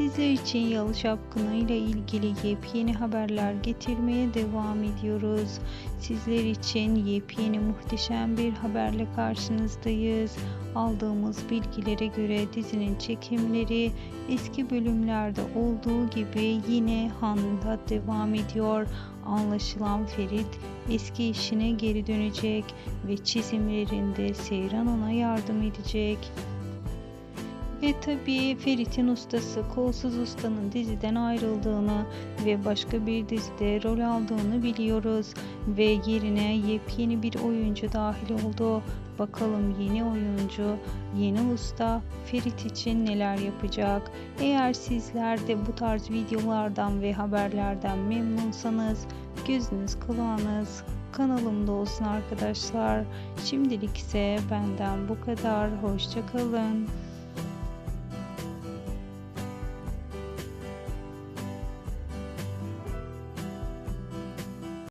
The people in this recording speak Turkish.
Sizler için Yalı Şapkını ile ilgili yepyeni haberler getirmeye devam ediyoruz. Sizler için yepyeni muhteşem bir haberle karşınızdayız. Aldığımız bilgilere göre dizinin çekimleri eski bölümlerde olduğu gibi yine Han'da devam ediyor. Anlaşılan Ferit eski işine geri dönecek ve çizimlerinde Seyran ona yardım edecek. Ve tabii Ferit'in ustası Kolsuz Usta'nın diziden ayrıldığını ve başka bir dizide rol aldığını biliyoruz. Ve yerine yepyeni bir oyuncu dahil oldu. Bakalım yeni oyuncu, yeni usta Ferit için neler yapacak? Eğer sizler de bu tarz videolardan ve haberlerden memnunsanız gözünüz kulağınız kanalımda olsun arkadaşlar. Şimdilik ise benden bu kadar. Hoşçakalın.